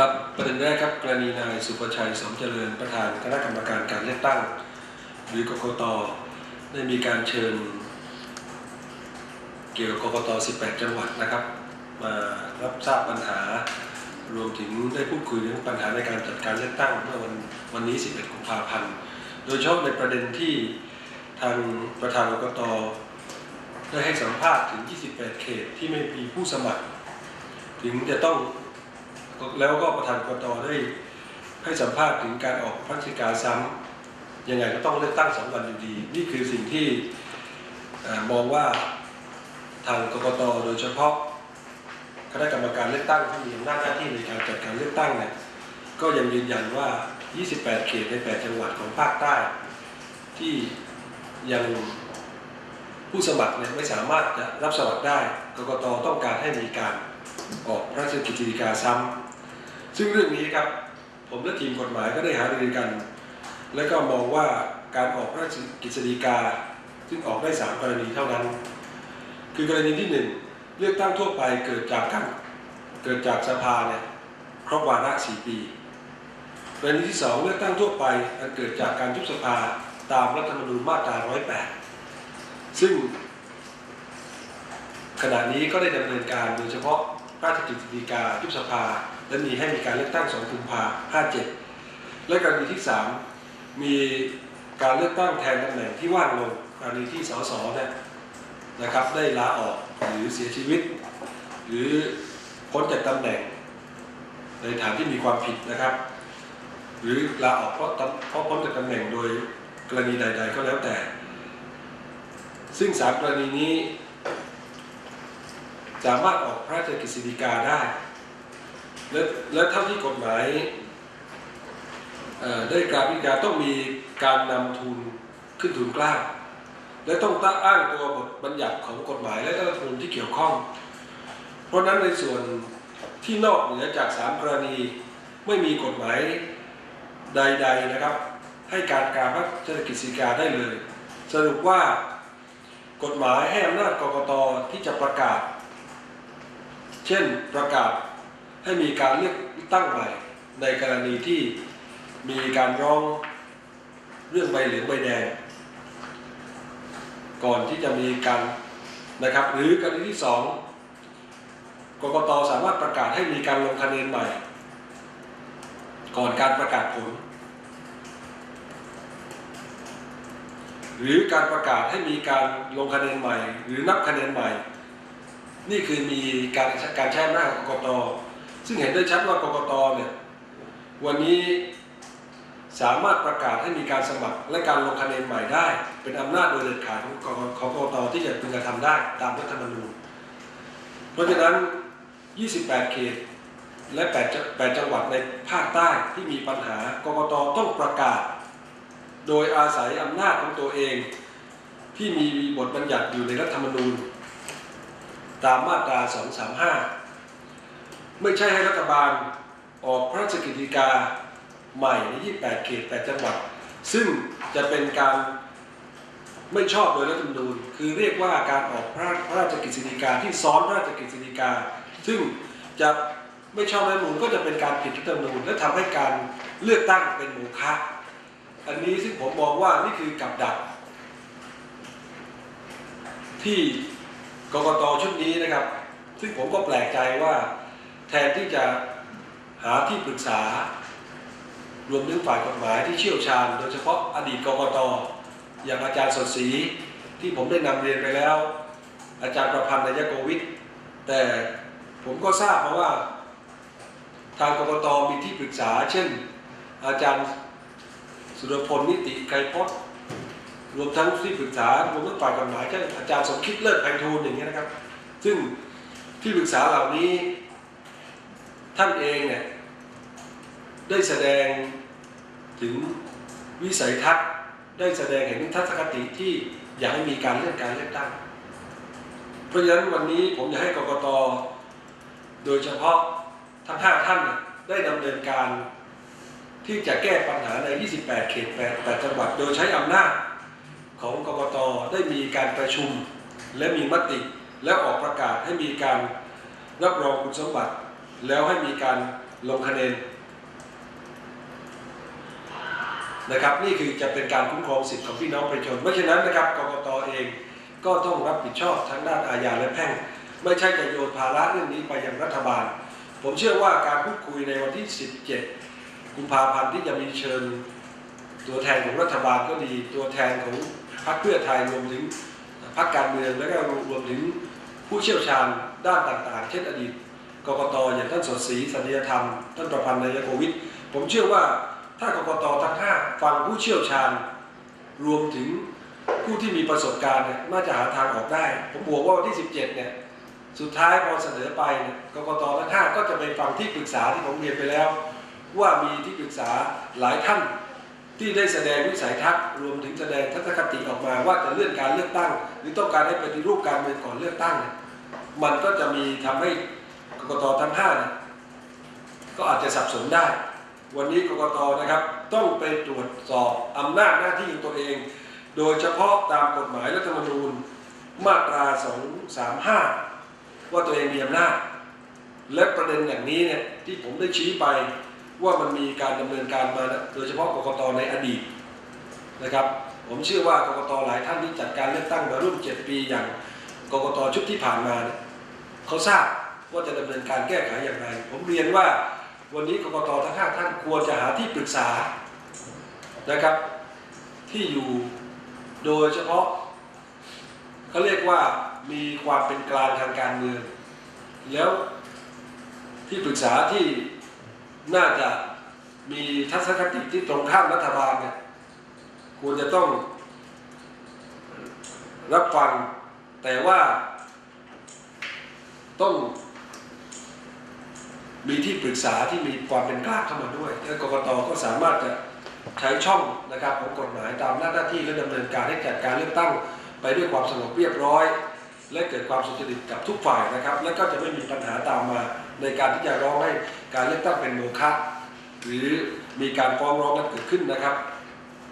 ครับประเด็นแรกครับกรณีนายสุประชัยสมเจริญประธานคณะกรรมการการเลือกตั้ง หรือกกตได้มีการเชิญ เกี่ยวกับกกต 18 จังหวัดนะครับ มารับทราบปัญหารวมถึงได้พูดคุยเรื่องปัญหาในการจัดการเลือกตั้งเมื่อวันวันนี้ 11 กุมภาพันธ์ โดยเฉพาะในประเด็นที่ทางประธานกกตได้ให้สัมภาษณ์ถึง 28 เขตที่ไม่มีผู้สมัคร ถึงจะต้อง แล้วก็ประธานกตได้ให้สัมภาษณ์ถึงการออกพระราชกาซ้ำยังไงก็ต้องเลือกตั้งสองวันอยู่ดี นี่คือสิ่งที่มองว่าทางกกตโดยเฉพาะคณะกรรมการเลือกตั้งที่มีอำนาจหน้าที่ในการจัดการเลือกตั้งเนี่ยก็ยังยืนยันว่า 28 เขตใน 8 จังหวัดของภาคใต้ ที่ยังผู้สมัครเนี่ยไม่สามารถจะรับสมัครได้กกตต้องการให้มีการ ออกพระราชกิจสีกาซ้ำซึ่งเรื่องนี้ครับผมและทีมกฎหมายก็ได้หารือกัน และก็มองว่าการออกพระราชกิจสีกา ซึ่งออกได้สามกรณีเท่านั้น คือกรณีที่หนึ่งเลือกตั้งทั่วไปเกิดจากการเกิดจากสภาเนี่ยครบวาระสี่ปีกรณีที่สองเลือกตั้งทั่วไปอันเกิดจากการยุบสภาตามรัฐธรรมนูญมาตรา 108 ซึ่งขณะนี้ก็ได้ดำเนินการโดยเฉพาะ ราชกิจสีกายุบสภา และมีให้มีการเลือกตั้ง2กุมภา57และกรณีที่ 3 มีการเลือกตั้งแทนตำแหน่งที่ว่างลงกรณีที่สสเนี่ยนะครับได้ลาออกหรือเสียชีวิต หรือพ้นจากตำแหน่ง ในฐานที่มีความผิดนะครับ หรือลาออกเพราะเพราะพ้นจากตำแหน่งโดยกรณีใด ๆ ก็แล้วแต่ ซึ่งสามกรณีนี้ สามารถออกพระราชกฤษฎีกาได้ และและเท่าที่กฎหมายได้กาวพิจารณาต้องมีการนำทุนขึ้นทุนกล้าและต้องตั้งอ้างตัวบทบัญญัติของกฎหมายและรัฐธรรมนูญที่เกี่ยวข้อง เพราะฉะนั้นในส่วนที่นอกเหนือจากสามกรณีไม่มีกฎหมายใด ๆนะครับ ให้การการพระราชกฤษฎีกาได้เลย สรุปว่ากฎหมายให้อำนาจกกตที่จะประกาศ เช่นประกาศให้มีการเลือกตั้งใหม่ในกรณีที่มีการร้องเรื่องใบเหลืองใบแดง ก่อนที่จะมีการนะครับ หรือกรณีที่สองกกตสามารถประกาศให้มีการลงคะแนนใหม่ ก่อนการประกาศผล หรือการประกาศให้มีการลงคะแนนใหม่ หรือนับคะแนนใหม่ นี่คือมีการการใช้อำนาจของกกต ซึ่งเห็นได้ชัดว่ากกตเนี่ยวันนี้สามารถประกาศให้มีการสมัครและการลงคะแนนใหม่ได้ เป็นอำนาจโดยเด็ดขาดของกของกตที่จะพึงกระทำได้ตามรัฐธรรมนูญ เพราะฉะนั้น 28 เขตและ8จัง8จังหวัดในภาคใต้ที่มีปัญหากกตต้องประกาศ โดยอาศัยอำนาจของตัวเอง ที่มีบทบัญญัติอยู่ในรัฐธรรมนูญ ตามมาตรา 235 ไม่ใช่ให้รัฐบาลออกพระราชกิจกาใหม่ใน 28 เขต 8 จังหวัด ซึ่งจะเป็นการไม่ชอบโดยรัฐธรรมนูญ คือเรียกว่าการออกพระพระราชกิจสีกาที่ซ้อนพระราชกิจสีกา ซึ่งจะไม่ชอบรัฐธรรมนูญก็จะเป็นการผิดรัฐธรรมนูญและทำให้การเลือกตั้งเป็นโมฆะ อันนี้ซึ่งผมมองว่านี่คือกับดักที่ กกตชุดนี้นะครับ ซึ่งผมก็แปลกใจว่าแทนที่จะหาที่ปรึกษา รวมถึงฝ่ายกฎหมายที่เชี่ยวชาญ โดยเฉพาะอดีตกกตอย่างอาจารย์สดศรีที่ผมได้นำเรียนไปแล้ว อาจารย์ประพันธ์นายโกวิทแต่ผมก็ทราบมาว่า ทางกกตมีที่ปรึกษา เช่น อาจารย์สุรพลนิติไกรพจน์ รวมทั้งที่ปรึกษารวมทั้งฝ่ายกฎหมายเช่นอาจารย์สมคิดเลิศไพฑูรย์อย่างเงี้ยนะครับ ซึ่งที่ปรึกษาเหล่านี้ท่านเองเนี่ยได้แสดงถึงวิสัยทัศน์ได้แสดงเห็นทัศนคติที่อยากให้มีการเลื่อนการเลือกตั้ง เพราะฉะนั้นวันนี้ผมอยากให้กกตโดยเฉพาะทั้งห้าท่านได้ดำเนินการที่จะแก้ปัญหาใน 28 เขต8 8จังหวัด โดยใช้อำนาจ ของกกตได้มีการประชุมและมีมติ และออกประกาศให้มีการรับรองคุณสมบัติ แล้วให้มีการลงคะแนนนะครับนี่คือจะเป็นการคุ้มครองสิทธิของพี่น้องประชาชนเพราะฉะนั้นนะครับกกตเองก็ต้องรับผิดชอบทั้งด้านอาญาและแพ่ง ไม่ใช่จะโยนภาระเรื่องนี้ไปยังรัฐบาล ผมเชื่อว่าการพูดคุยในวันที่ 17 กุมภาพันธ์ที่จะมีเชิญตัวแทนของรัฐบาลก็ดี ตัวแทนของ พรรคเพื่อไทยรวมถึงพรรคการเมืองและก็รวมถึงผู้เชี่ยวชาญด้านต่างๆ เช่นอดีตกกตอย่างท่านสดศรีสัญญธรรม ท่านประพันธ์นายโกวิทย์ผมเชื่อว่าถ้ากกตทั้งห้าฟังผู้เชี่ยวชาญ รวมถึงผู้ที่มีประสบการณ์เนี่ยน่าจะหาทางออกได้ ผมบวกว่าวันที่ 17 เนี่ยสุดท้ายพอเสนอไปเนี่ยกกตทั้งห้าก็จะไปฟังที่ปรึกษาที่ผมเรียนไปแล้ว ว่ามีที่ปรึกษาหลายท่าน ที่ได้แสดงวิสัยทัศน์รวมถึงแสดงทัศนคติออกมาว่าจะเลื่อนการเลือกตั้ง หรือต้องการให้ปฏิรูปการเมืองก่อนเลือกตั้งเนี่ยมันก็จะมีทำให้กกตทั้งห้านี่ยก็อาจจะสับสนได้ วันนี้กกตนะครับ ต้องไปตรวจสอบอำนาจหน้าที่ของตัวเอง โดยเฉพาะตามกฎหมายรัฐธรรมนูญมาตรา 235 ว่าตัวเองมีอำนาจและประเด็นอย่างนี้เนี่ยที่ผมได้ชี้ไป ว่ามันมีการดำเนินการมาโดยเฉพาะกกตในอดีตนะครับ ผมเชื่อว่ากกตหลายท่านที่จัดการเลือกตั้งมาร่วมเจ็ดปีอย่างกกตชุดที่ผ่านมาเเขาทราบว่าจะดำเนินการแก้ไขอย่างไร ผมเรียนว่าวันนี้กกตทั้งห้าท่านควรจะหาที่ปรึกษานะครับ ที่อยู่โดยเฉพาะเขาเรียกว่ามีความเป็นกลางทางการเมือง แล้วที่ปรึกษาที่ น่าจะมีทัศนคติที่ตรงข้ามรัฐบาลเนี่ยควรจะต้องรับฟังแต่ว่าต้องมีที่ปรึกษาที่มีความเป็นกลางเข้ามาด้วยและกกตก็สามารถจะใช้ช่องนะครับของกฎหมายตามหน้าที่และดำเนินการให้จัดการเลือกตั้งไปด้วยความสงบเรียบร้อย และเกิดความสุจริตกับทุกฝ่ายนะครับ และก็จะไม่มีปัญหาตามมา ในการที่จะร้องให้การเลือกตั้งเป็นโมฆะหรือมีการฟ้องร้องกันเกิดขึ้นนะครับ